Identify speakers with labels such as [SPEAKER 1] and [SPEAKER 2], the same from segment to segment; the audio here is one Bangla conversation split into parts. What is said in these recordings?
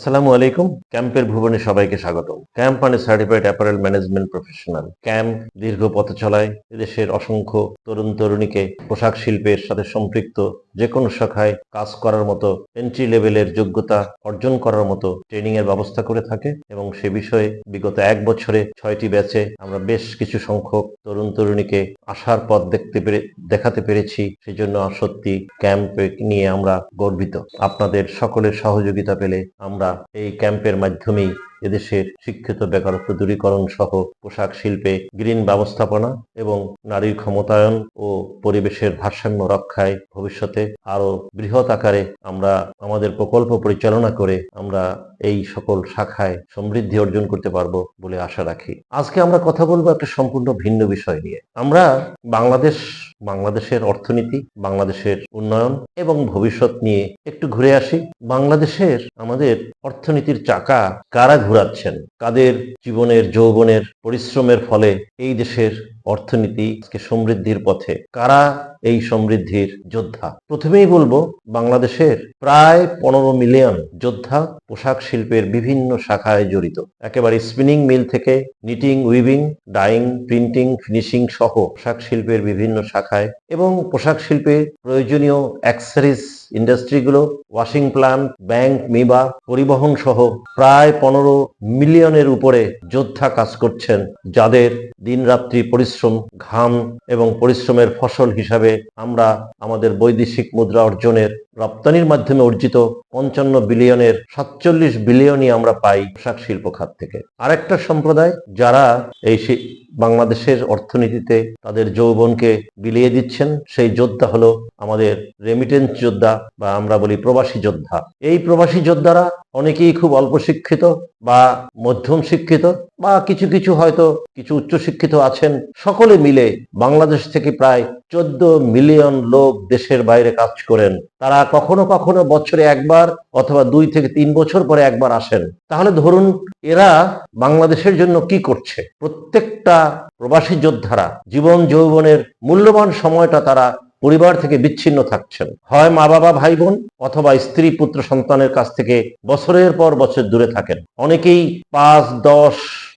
[SPEAKER 1] আসসালামু আলাইকুম। ক্যাম্পের ভুবনে সবাইকে স্বাগত ক্যাম্প মানে certified apparel management professional camp দীর্ঘ পথ চলায় এদেশের অসংখ্য তরুণ তরুণীকে পোশাক শিল্পের সাথে সম্পৃক্ত যে কোনো শাখায় কাজ করার মতো এন্ট্রি লেভেলের যোগ্যতা অর্জন করার মতো ট্রেনিং এর ব্যবস্থা করে থাকে এবং সে বিষয়ে বিগত এক বছরে ছয়টি ব্যাচে আমরা বেশ কিছু সংখ্যক তরুণ তরুণীকে আসার পথ দেখতে পেরে, দেখাতে পেরেছি। সেজন্য সত্যি ক্যাম্প নিয়ে আমরা গর্বিত। আপনাদের সকলের সহযোগিতা পেলে আমরা এই ক্যাম্পের মাধ্যমেই এদেশের শিক্ষিত বেকারত্ব দূরীকরণ সহ পোশাক শিল্পে গ্রিন ব্যবস্থাপনা এবং নারীর ক্ষমতায়ন ও পরিবেশের ভারসাম্য রক্ষায় ভবিষ্যতে আরও বৃহৎ আকারে আমরা আমাদের প্রকল্প পরিচালনা করে আমরা এই সকল শাখায় সমৃদ্ধি অর্জন করতে পারব বলে আশা রাখি। আজকে আমরা কথা বলব একটা সম্পূর্ণ ভিন্ন বিষয় নিয়ে। আমরা বাংলাদেশ বাংলাদেশের অর্থনীতি, বাংলাদেশের উন্নয়ন এবং ভবিষ্যৎ নিয়ে একটু ঘুরে আসি। বাংলাদেশের আমাদের অর্থনীতির চাকা কারা ঘুরাচ্ছেন? কাদের জীবনের, যৌবনের পরিশ্রমের ফলে এই দেশের অর্থনীতি আজকে সমৃদ্ধির পথে। কারা এই সমৃদ্ধির যোদ্ধা? প্রথমেই বলব, বাংলাদেশের প্রায় পনেরো মিলিয়ন যোদ্ধা পোশাক শিল্পের বিভিন্ন শাখায় জড়িত। একেবারে স্পিনিং মিল থেকে knitting weaving dyeing printing finishing সহ পোশাক শিল্পের বিভিন্ন শাখায় এবং পোশাক শিল্পে প্রয়োজনীয় অ্যাক্সেসরিজ ইন্ডাস্ট্রিগুলো, ওয়াশিং প্ল্যান্ট ব্যাংক, মিবা, পরিবহন সহ প্রায় পনেরো মিলিয়নের উপরে যোদ্ধা কাজ করছেন, যাদের দিনরাত্রি পরিশ্রম, ঘাম এবং পরিশ্রমের ফসল হিসাবে আমরা আমাদের বৈদেশিক মুদ্রা অর্জনের রপ্তানির মাধ্যমে অর্জিত পঞ্চান্ন বিলিয়নের সাতচল্লিশ বিলিয়নই আমরা পাই পোশাক শিল্প খাত থেকে। আরেকটা সম্প্রদায় যারা এই বাংলাদেশের অর্থনীতিতে তাদের যৌবনকে বিলিয়ে দিচ্ছেন, সেই যোদ্ধা হলো আমাদের রেমিটেন্স যোদ্ধা বা আমরা বলি প্রবাসী যোদ্ধা। এই প্রবাসী যোদ্ধারা অনেকেই খুব অল্প শিক্ষিত বা মধ্যম শিক্ষিত বা কিছু কিছু হয়তো কিছু উচ্চ শিক্ষিত আছেন, সকলে মিলে বাংলাদেশ থেকে প্রায় চোদ্দ মিলিয়ন লোক দেশের বাইরে কাজ করেন। তারা কখনো কখনো বছরে একবার অথবা দুই থেকে তিন বছর পরে একবার আসেন। তাহলে ধরুন এরা বাংলাদেশের জন্য কি করছে? প্রত্যেকটা প্রবাসী যোদ্ধারা জীবন যৌবনের মূল্যবান সময়টা তারা পরিবার থেকে বিচ্ছিন্ন থাকছেন। হয় মা বাবা ভাই বোন অথবা স্ত্রী, পুত্র, সন্তানের কাছ থেকে বছরের পর বছর দূরে থাকেন। অনেকেই পাঁচ, দশ,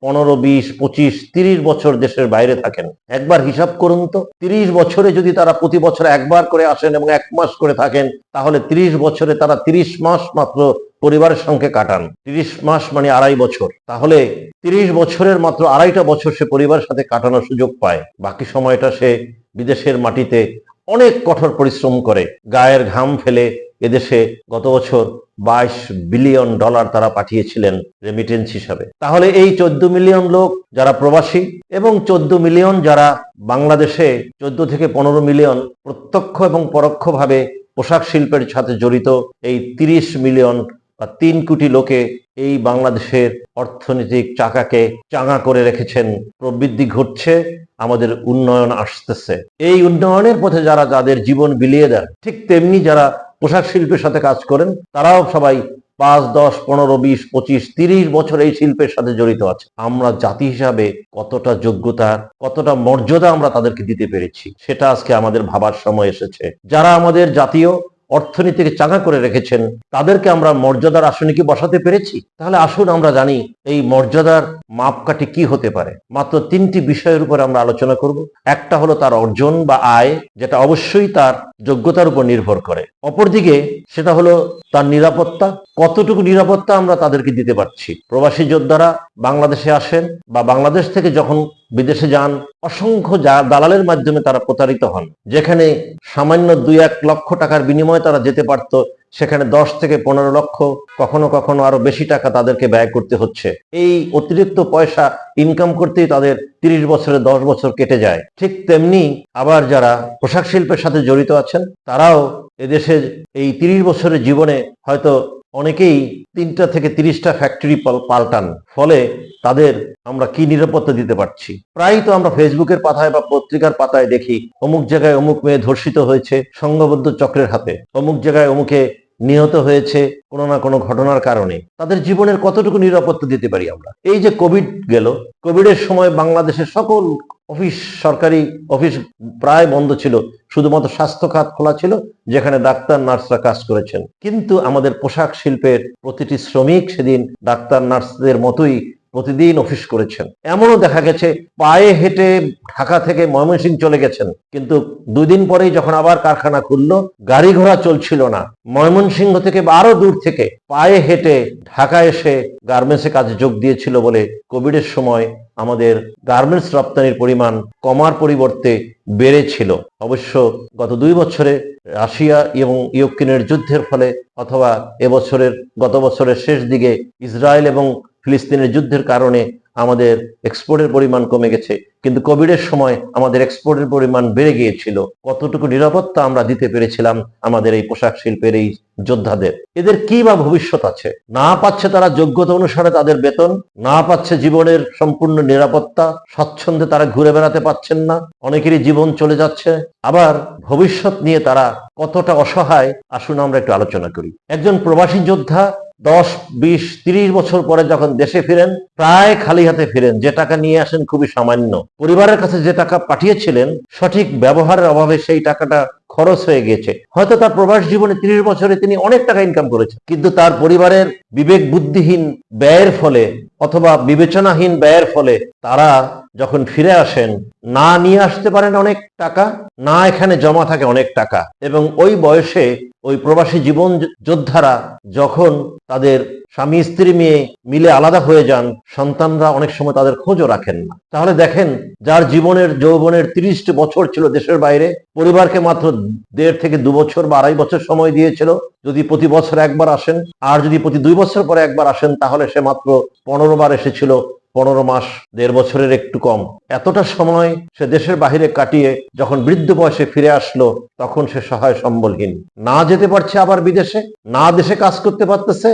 [SPEAKER 1] পনেরো, বিশ, পঁচিশ, তিরিশ বছর দেশের বাইরে থাকেন। একবার হিসাব করুন তো, তিরিশ বছরে যদি তারা প্রতি বছর একবার করে আসেন এবং এক মাস করে থাকেন, তাহলে তিরিশ বছরে তারা তিরিশ মাস মাত্র পরিবারের সঙ্গে কাটান। তিরিশ মাস মানে আড়াই বছর। তাহলে তিরিশ বছরের মাত্র আড়াইটা বছর সে পরিবারের সাথে কাটানোর সুযোগ পায়। বাকি সময়টা সে বিদেশের মাটিতে অনেক কঠোর পরিশ্রম করে গায়ের ঘাম ফেলে এদেশে গত বছর বাইশ বিলিয়ন ডলার তারা পাঠিয়েছিলেন রেমিটেন্স হিসাবে। তাহলে এই চোদ্দ মিলিয়ন লোক যারা প্রবাসী এবং চোদ্দ মিলিয়ন যারা বাংলাদেশে চোদ্দ থেকে পনেরো মিলিয়ন প্রত্যক্ষ এবং পরোক্ষভাবে পোশাক শিল্পের সাথে জড়িত এই তিরিশ মিলিয়ন বা তিন কোটি লোকে এই বাংলাদেশের অর্থনৈতিক চাকাকে চাঙা করে রেখেছেন। প্রবৃদ্ধি ঘটছে আমাদের উন্নয়ন আসতেছে। এই উন্নয়নের পথে যারা যাদের জীবন বিলিয়ে দেন, ঠিক তেমনি যারা পোশাক শিল্পের সাথে কাজ করেন, তারাও সবাই পাঁচ, দশ, পনেরো, বিশ, পঁচিশ, তিরিশ বছর এই শিল্পের সাথে জড়িত আছে। আমরা জাতি হিসাবে কতটা যোগ্যতা, কতটা মর্যাদা আমরা তাদেরকে দিতে পেরেছি, সেটা আজকে আমাদের ভাবার সময় এসেছে। যারা আমাদের জাতীয় অর্থনীতিকে চাঙা করে রেখেছেন, তাদেরকে আমরা মর্যাদার আসনে কি বসাতে পেরেছি? তাহলে আসুন আমরা জানি এই মর্যাদার মাপকাঠি কি হতে পারে। মাত্র তিনটি বিষয়ের উপর আমরা আলোচনা করব। একটা হলো তার অর্জন বা আয়, যেটা অবশ্যই তার যোগ্যতার উপর নির্ভর করে। অপরদিকে সেটা হলো তার নিরাপত্তা। কতটুকু নিরাপত্তা আমরা তাদেরকে দিতে পারছি? প্রবাসী যোদ্ধারা বাংলাদেশে আসেন বা বাংলাদেশ থেকে যখন বিদেশে যান, অসংখ্য যা- দালালের মাধ্যমে তারা প্রতারিত হন। যেখানে সামান্য দুই এক লক্ষ টাকার বিনিময়ে তারা যেতে পারত, সেখানে দশ থেকে পনেরো লক্ষ, কখনো কখনো আরও বেশি টাকা তাদেরকে ব্যয় করতে হচ্ছে। এই অতিরিক্ত পয়সা ইনকাম করতেই তাদের তিরিশ বছরে দশ বছর কেটে যায়। ঠিক তেমনি আবার যারা পোশাক শিল্পের সাথে জড়িত আছেন, তারাও এদেশের এই তিরিশ বছরের জীবনে হয়তো অনেকেই তিনটা থেকে তিরিশটা ফ্যাক্টরি পাল্টান। ফলে তাদের আমরা কি নিরাপত্তা দিতে পারছি? প্রায়ই তো আমরা ফেসবুকের পাতায় বা পত্রিকার পাতায় দেখি, অমুক জায়গায় অমুক মেয়ে ধর্ষিত হয়েছে, সংঘবদ্ধ চক্রের হাতে। অমুক জায়গায় অমুকে নিহত হয়েছে কোনো না কোনো ঘটনার কারণে। তাদের জীবনের কতটুকু নিরাপত্তা দিতে পারি আমরা? এই যে কোভিড গেল কোভিডের সময় বাংলাদেশের সকল অফিস, সরকারি অফিস প্রায় বন্ধ ছিল। শুধুমাত্র স্বাস্থ্য খাত খোলা ছিল, যেখানে ডাক্তার, নার্সরা কাজ করেছেন। কিন্তু আমাদের পোশাক শিল্পের প্রতিটি শ্রমিক সেদিন ডাক্তার, নার্সদের মতোই প্রতিদিন অফিস করেছেন। এমনও দেখা গেছে, পায়ে হেঁটে ঢাকা থেকে ময়মনসিংহ চলে গেছেন। কিন্তু দুই দিন পরেই যখন আবার কারখানা খুললো, গাড়ি ঘোড়া চলছিল না। ময়মনসিংহ থেকে বা আরও দূর থেকে পায়ে হেঁটে ঢাকা এসে গার্মেন্টসে কাজে যোগ দিয়েছিল বলে কোভিডের সময় আমাদের গার্মেন্টস রপ্তানির পরিমাণ কমার পরিবর্তে বেড়েছিল। অবশ্য গত দুই বছরে রাশিয়া এবং ইউক্রেনের যুদ্ধের ফলে অথবা এবছরের গত বছরের শেষ দিকে ইসরায়েল এবং ফিলিস্তিনের যুদ্ধের কারণে আমাদের এক্সপোর্টের পরিমাণ কমে গেছে, কিন্তু কোভিডের সময় আমাদের এক্সপোর্টের পরিমাণ বেড়ে গিয়েছিল। কতটুকু নিরাপত্তা আমরা দিতে পেরেছিলাম আমাদের এই পোশাক শিল্পের এই যোদ্ধাদের? এদের কি বা ভবিষ্যৎ আছে? না পাচ্ছে তারা যোগ্যতা অনুসারে তাদের বেতন, না পাচ্ছে জীবনের সম্পূর্ণ নিরাপত্তা স্বচ্ছন্দে তারা ঘুরে বেড়াতে পাচ্ছেন না, অনেকেরই জীবন চলে যাচ্ছে। আবার ভবিষ্যৎ নিয়ে তারা কতটা অসহায়, আসুন আমরা একটু আলোচনা করি। একজন প্রবাসী যোদ্ধা দশ, বিশ, তিরিশ বছর পরে যখন দেশে ফিরেন, প্রায় খালি হাতে ফিরেন। যে টাকা নিয়ে আসেন খুবই সামান্য। পরিবারের কাছে যে টাকা পাঠিয়েছিলেন, সঠিক ব্যবহারের অভাবে সেই টাকাটা খরচ হয়ে গিয়েছে হয়তো তার প্রবাস জীবনে তিরিশ বছরে তিনি অনেক টাকা ইনকাম করেছেন। কিন্তু তার পরিবারের বিবেক বুদ্ধিহীন ব্যয়ের ফলে অথবা বিবেচনাহীন ব্যয়ের ফলে তারা যখন ফিরে আসেন, না নিয়ে আসতে পারেন অনেক টাকা, না এখানে জমা থাকে অনেক টাকা। এবং ওই বয়সে ওই প্রবাসী জীবন যোদ্ধারা যখন তাদের স্বামী, স্ত্রী মেয়ে মিলে আলাদা হয়ে যান, সন্তানরা অনেক সময় তাদের খোঁজও রাখেন না। তাহলে দেখেন, যার জীবনের, যৌবনের তিরিশটি বছর ছিল দেশের বাইরে, পরিবারকে মাত্র দেড় থেকে দু বছর বা আড়াই বছর সময় দিয়েছিল, যদি প্রতি বছর একবার আসেন। আর যদি প্রতি দুই বছর পরে একবার আসেন, তাহলে সে মাত্র পনেরো বার এসেছিল পনেরো মাস, দেড় বছরের একটু কম। এতটা সময় সে দেশের বাহিরে কাটিয়ে যখন বৃদ্ধ বয়সে ফিরে আসলো, তখন সে সহায় সম্বলহীন। না যেতে পারছে আবার বিদেশে, না দেশে কাজ করতে পারতেছে,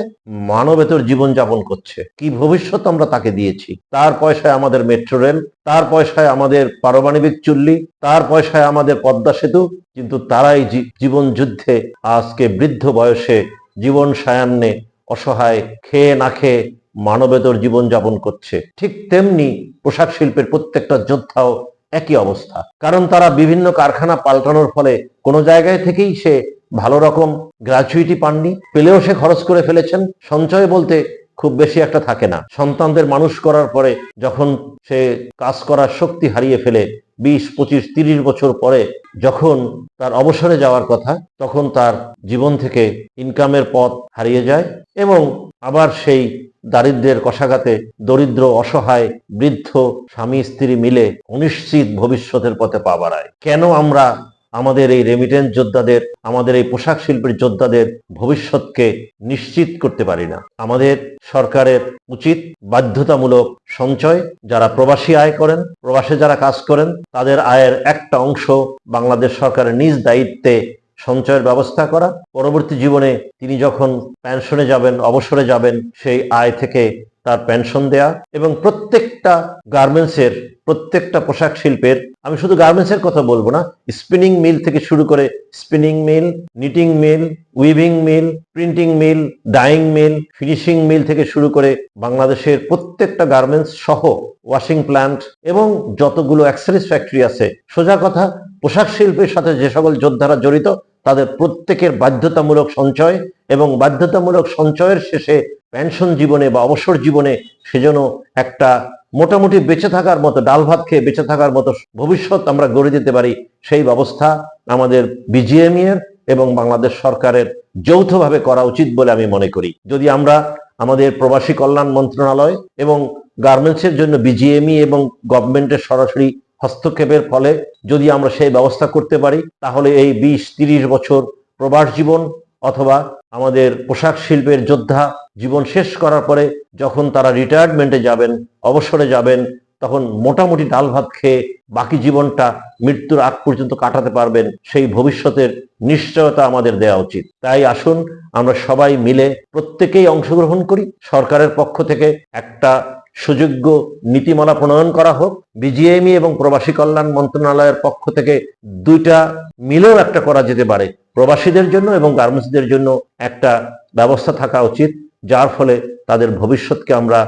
[SPEAKER 1] মানবেতর জীবন যাপন করছে। কি ভবিষ্যৎ আমরা তাকে দিয়েছি? তার পয়সায় আমাদের মেট্রো রেল, তার পয়সায় আমাদের পারমাণবিক চুল্লি, তার পয়সায় আমাদের পদ্মা সেতু, কিন্তু তারাই জীবন যুদ্ধে আজকে বৃদ্ধ বয়সে জীবন সায়ান্নে অসহায়, খেয়ে না খেয়ে মানবেতর জীবন যাপন করছে। ঠিক তেমনি পোশাক শিল্পের প্রত্যেকটা যোদ্ধাও একই অবস্থা। কারণ তারা বিভিন্ন কারখানা পাল্টানোর ফলে কোনো জায়গায় থেকেই সে ভালো রকম গ্র্যাচুইটি পাননি। পেলেও সে খরচ করে ফেলেছেন। সঞ্চয় বলতে খুব বেশি একটা থাকে না। সন্তানদের মানুষ করার পরে যখন সে কাজ করার শক্তি হারিয়ে ফেলে, বিশ, পঁচিশ, তিরিশ বছর পরে যখন তার অবসরে যাওয়ার কথা, তখন তার জীবন থেকে ইনকামের পথ হারিয়ে যায় এবং আবার সেই দারিদ্র্যের কষাঘাতে দরিদ্র, অসহায়, বৃদ্ধ, স্বামী, স্ত্রী মিলে অনিশ্চিত ভবিষ্যতের পথে পা বাড়ায়। কেন আমরা আমাদের এই রেমিটেন্স যোদ্ধাদের, আমাদের এই পোশাক শিল্পের যোদ্ধাদের ভবিষ্যৎকে নিশ্চিত করতে পারি না? আমাদের সরকারের উচিত বাধ্যতামূলক সঞ্চয়। যারা প্রবাসী আয় করেন, প্রবাসে যারা কাজ করেন, তাদের আয়ের একটা অংশ বাংলাদেশ সরকারের নিজ দায়িত্বে সঞ্চয়ের ব্যবস্থা করা। পরবর্তী জীবনে তিনি যখন পেনশনে যাবেন, অবসরে যাবেন, সেই আয় থেকে তার পেনশন দেয়া এবং প্রত্যেকটা গার্মেন্টসের প্রত্যেকটা পোশাক শিল্পের, আমি শুধু গার্মেন্টসের কথা বলব না স্পিনিং মিল থেকে শুরু করে spinning mill knitting mill weaving mill printing mill dyeing mill finishing mill থেকে শুরু করে বাংলাদেশের প্রত্যেকটা গার্মেন্টস সহ ওয়াশিং প্ল্যান্ট এবং যতগুলো অ্যাক্সেসরিজ ফ্যাক্টরি আছে। সোজা কথা, পোশাক শিল্পের সাথে যে সকল যোদ্ধারা জড়িত তাদের প্রত্যেকের বাধ্যতামূলক সঞ্চয় এবং বাধ্যতামূলক সঞ্চয়ের শেষে পেনশন জীবনে বা অবসর জীবনে সেজন্য একটা মোটামুটি বেঁচে থাকার মতো, ডাল ভাত খেয়ে বেঁচে থাকার মতো ভবিষ্যৎ আমরা গড়ে দিতে পারি, সেই ব্যবস্থা আমাদের বিজিএমই এর এবং বাংলাদেশ সরকারের যৌথভাবে করা উচিত বলে আমি মনে করি। যদি আমরা আমাদের প্রবাসী কল্যাণ মন্ত্রণালয় এবং গার্মেন্টসের জন্য বিজিএমই এবং গভর্নমেন্টের সরাসরি হস্তক্ষেপের ফলে যদি আমরা সেই ব্যবস্থা করতে পারি, তাহলে এই বিশ, তিরিশ বছর প্রবাস জীবন অথবা আমাদের পোশাক শিল্পের যোদ্ধা জীবন শেষ করার পরে যখন তারা রিটায়ারমেন্টে যাবেন, অবসরে যাবেন, তখন মোটামুটি ডাল ভাত খেয়ে বাকি জীবনটা মৃত্যুর আগ পর্যন্ত কাটাতে পারবেন, সেই ভবিষ্যতের নিশ্চয়তা আমাদের দেওয়া উচিত। তাই আসুন আমরা সবাই মিলে প্রত্যেকেই অংশগ্রহণ করি। সরকারের পক্ষ থেকে একটা সুযোগ্য নীতিমালা প্রণয়ন করা হোক, বিজিএমই এবং প্রবাসী কল্যাণ মন্ত্রণালয়ের পক্ষ থেকে দুইটা মিলেও একটা করা যেতে পারে। প্রবাসীদের জন্য এবং গার্মেন্টসদের জন্য একটা ব্যবস্থা থাকা উচিত, যার ফলে তাদের ভবিষ্যৎকে আমরা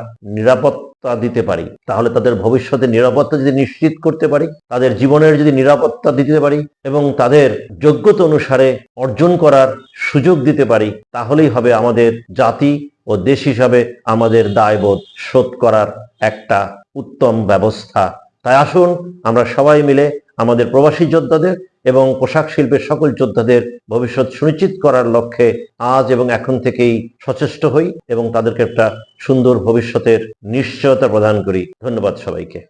[SPEAKER 1] নিরাপত্তা দিতে পারি। তাহলে তাদের ভবিষ্যতে নিরাপত্তা যদি নিশ্চিত করতে পারি, তাদের জীবনের যদি নিরাপত্তা দিতে পারি এবং তাদের যোগ্যতা অনুসারে অর্জন করার সুযোগ দিতে পারি, তাহলেই হবে আমাদের জাতি ও দেশ হিসাবে আমাদের দায়বোধ শোধ করার একটা উত্তম ব্যবস্থা। তাই আসুন আমরা সবাই মিলে আমাদের প্রবাসী যোদ্ধাদের এবং পোশাক শিল্পের সকল যোদ্ধাদের ভবিষ্যৎ সুনিশ্চিত করার লক্ষ্যে আজ এবং এখন থেকেই সচেষ্ট হই এবং তাদেরকে একটা সুন্দর ভবিষ্যতের নিশ্চয়তা প্রদান করি। ধন্যবাদ সবাইকে।